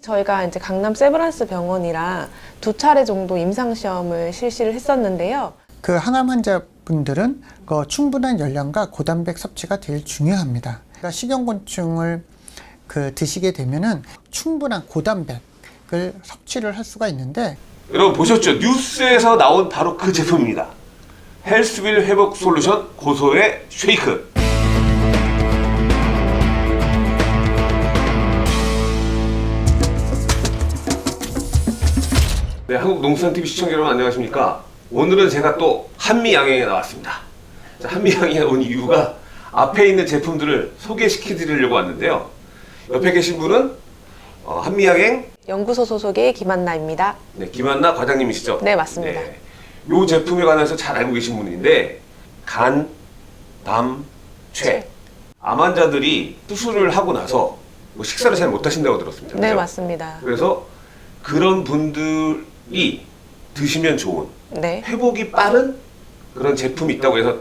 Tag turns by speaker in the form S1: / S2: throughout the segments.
S1: 저희가 이제 강남 세브란스 병원이랑 두 차례 정도 임상 시험을 실시를 했었는데요.
S2: 그 항암 환자분들은 그 충분한 열량과 고단백 섭취가 제일 중요합니다. 그러니까 식용곤충을 그 드시게 되면은 충분한 고단백을 섭취를 할 수가 있는데
S3: 여러분 보셨죠? 뉴스에서 나온 바로 그 제품입니다. 헬스빌 회복 솔루션 고소의 쉐이크. 네, 한국 농수산 TV 시청자 여러분 안녕하십니까? 오늘은 제가 또 한미 양행에 나왔습니다. 자, 한미 양행에 온 이유가 앞에 있는 제품들을 소개시켜 드리려고 왔는데요. 옆에 계신 분은 어, 한미 양행
S1: 연구소 소속의 김한나입니다.
S3: 네, 김한나 과장님이시죠?
S1: 네, 맞습니다.
S3: 이 제품에 관해서 잘 알고 계신 분인데 간, 담, 최.
S1: 최.
S3: 암 환자들이 수술을 하고 나서 뭐 식사를 잘 못 하신다고 들었습니다.
S1: 네,
S3: 그죠?
S1: 맞습니다.
S3: 그래서 그런 분들 이 드시면 좋은
S1: 네.
S3: 회복이 빠른 그런 제품이 있다고 해서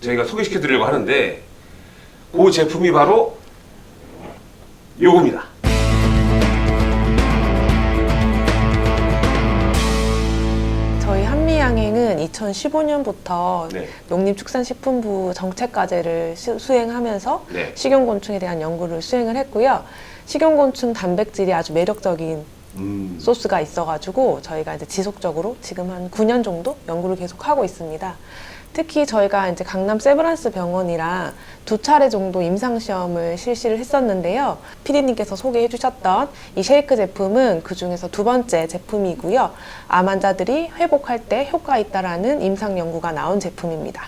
S3: 저희가 소개시켜 드리려고 하는데 그 제품이 바로 요겁니다.
S1: 저희 한미양행은 2015년부터
S3: 네.
S1: 농림축산식품부 정책과제를 시- 수행하면서
S3: 네.
S1: 식용곤충에 대한 연구를 수행을 했고요. 식용곤충 단백질이 아주 매력적인
S3: 음.
S1: 소스가 있어가지고 저희가 이제 지속적으로 지금 한 9년 정도 연구를 계속 하고 있습니다. 특히 저희가 이제 강남 세브란스 병원이랑 두 차례 정도 임상 시험을 실시를 했었는데요. 피디님께서 소개해 주셨던 이 쉐이크 제품은 그 중에서 두 번째 제품이고요. 암 환자들이 회복할 때 효과 있다라는 임상 연구가 나온 제품입니다.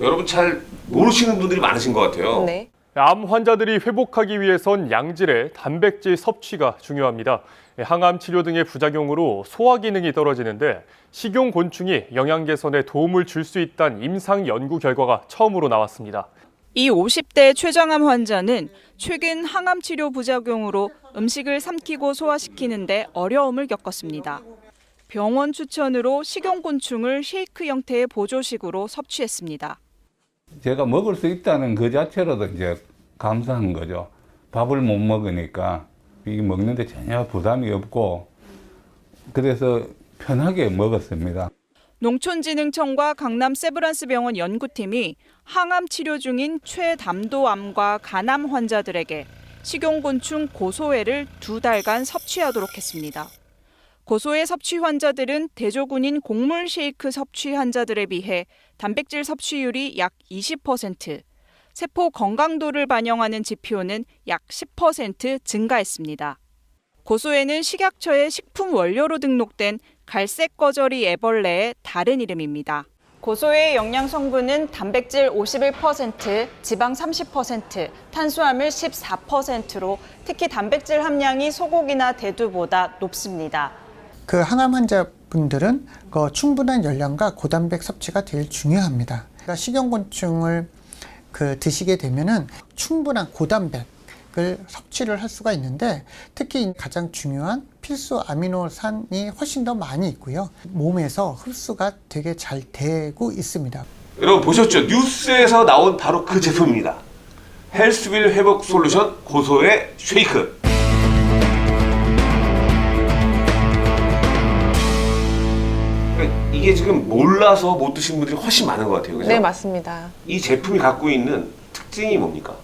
S3: 여러분 잘 모르시는 분들이 많으신 것 같아요.
S1: 네.
S4: 암 환자들이 회복하기 위해선 양질의 단백질 섭취가 중요합니다. 항암 치료 등의 부작용으로 소화 기능이 떨어지는데 식용 곤충이 영양 개선에 도움을 줄 수 있다는 임상 연구 결과가 처음으로 나왔습니다.
S5: 이 50대 췌장암 환자는 최근 항암 치료 부작용으로 음식을 삼키고 소화시키는데 어려움을 겪었습니다. 병원 추천으로 식용곤충을 쉐이크 형태의 보조식으로 섭취했습니다.
S6: 제가 먹을 수 있다는 그 자체로도 이제 감사한 거죠. 밥을 못 먹으니까 이 먹는데 전혀 부담이 없고 그래서 편하게 먹었습니다.
S5: 농촌진흥청과 강남 세브란스 병원 연구팀이 항암 치료 중인 최담도암과 간암 환자들에게 식용곤충 고소해를 두 달간 섭취하도록 했습니다. 고소해 섭취 환자들은 대조군인 곡물 쉐이크 섭취 환자들에 비해 단백질 섭취율이 약 20%, 세포 건강도를 반영하는 지표는 약 10% 증가했습니다. 고소해는 식약처의 식품 원료로 등록된 갈색 거저리 애벌레의 다른 이름입니다. 고소해의 영양 성분은 단백질 51%, 지방 30%, 탄수화물 14%로 특히 단백질 함량이 소고기나 대두보다 높습니다.
S2: 그 항암 환자분들은 그 충분한 열량과 고단백 섭취가 제일 중요합니다. 그러니까 식용곤충을 그 드시게 되면은 충분한 고단백을 섭취를 할 수가 있는데 특히 가장 중요한 필수 아미노산이 훨씬 더 많이 있고요. 몸에서 흡수가 되게 잘 되고 있습니다.
S3: 여러분 보셨죠? 뉴스에서 나온 바로 그 제품입니다. 헬스빌 회복 솔루션 고소의 쉐이크. 그러니까 이게 지금 몰라서 못 드신 분들이 훨씬 많은 것 같아요. 그죠?
S1: 네, 맞습니다.
S3: 이 제품이 갖고 있는 특징이 뭡니까?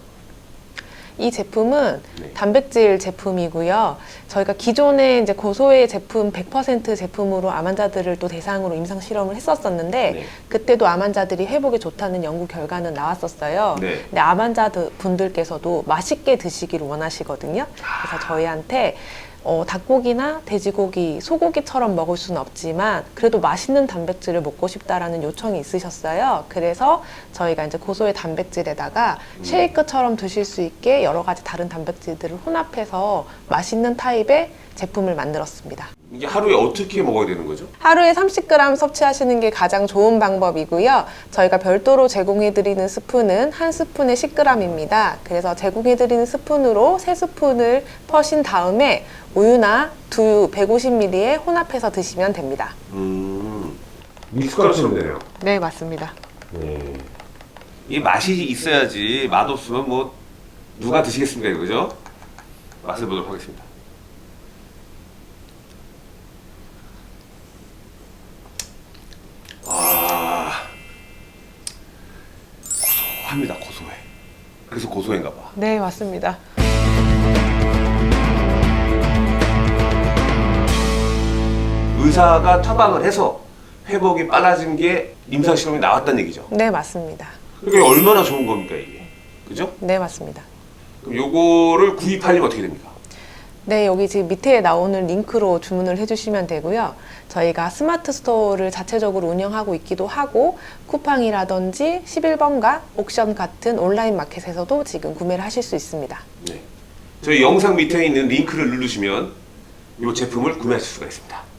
S1: 이 제품은
S3: 네.
S1: 단백질 제품이고요. 저희가 기존에 이제 고소의 제품 100% 제품으로 암 환자들을 또 대상으로 임상 실험을 했었었는데
S3: 네.
S1: 그때도 암 환자들이 회복에 좋다는 연구 결과는 나왔었어요.
S3: 네.
S1: 근데 암 환자 분들께서도 맛있게 드시기를 원하시거든요. 그래서 저희한테 어, 닭고기나 돼지고기, 소고기처럼 먹을 수는 없지만 그래도 맛있는 단백질을 먹고 싶다라는 요청이 있으셨어요. 그래서 저희가 이제 고소의 단백질에다가 쉐이크처럼 드실 수 있게 여러 가지 다른 단백질들을 혼합해서 맛있는 타입의 제품을 만들었습니다.
S3: 이게 하루에 어떻게 먹어야 되는 거죠?
S1: 하루에 30g 섭취하시는 게 가장 좋은 방법이고요. 저희가 별도로 제공해드리는 스푼은 한 스푼에 10g입니다. 그래서 제공해드리는 스푼으로 세 스푼을 퍼신 다음에 우유나 두유 150ml에 혼합해서 드시면 됩니다.
S3: 음, 미숫가루처럼 되네요.
S1: 네, 맞습니다.
S3: 네. 이 맛이 있어야지 맛 없으면 뭐 누가 드시겠습니까, 이거, 그죠? 맛을 보도록 하겠습니다. 고소인가 봐.
S1: 네, 맞습니다.
S3: 의사가 처방을 해서 회복이 빨라진 게 임상 실험이 나왔다는 얘기죠.
S1: 네, 맞습니다.
S3: 이게 얼마나 좋은 겁니까 이게? 그죠?
S1: 네, 맞습니다.
S3: 그럼 요거를 구입하려면 어떻게 됩니까?
S1: 네, 여기 지금 밑에 나오는 링크로 주문을 해주시면 되고요. 저희가 스마트 스토어를 자체적으로 운영하고 있기도 하고, 쿠팡이라든지 11번가, 옥션 같은 온라인 마켓에서도 지금 구매를 하실 수 있습니다.
S3: 네. 저희 영상 밑에 있는 링크를 누르시면 이 제품을 구매하실 수가 있습니다.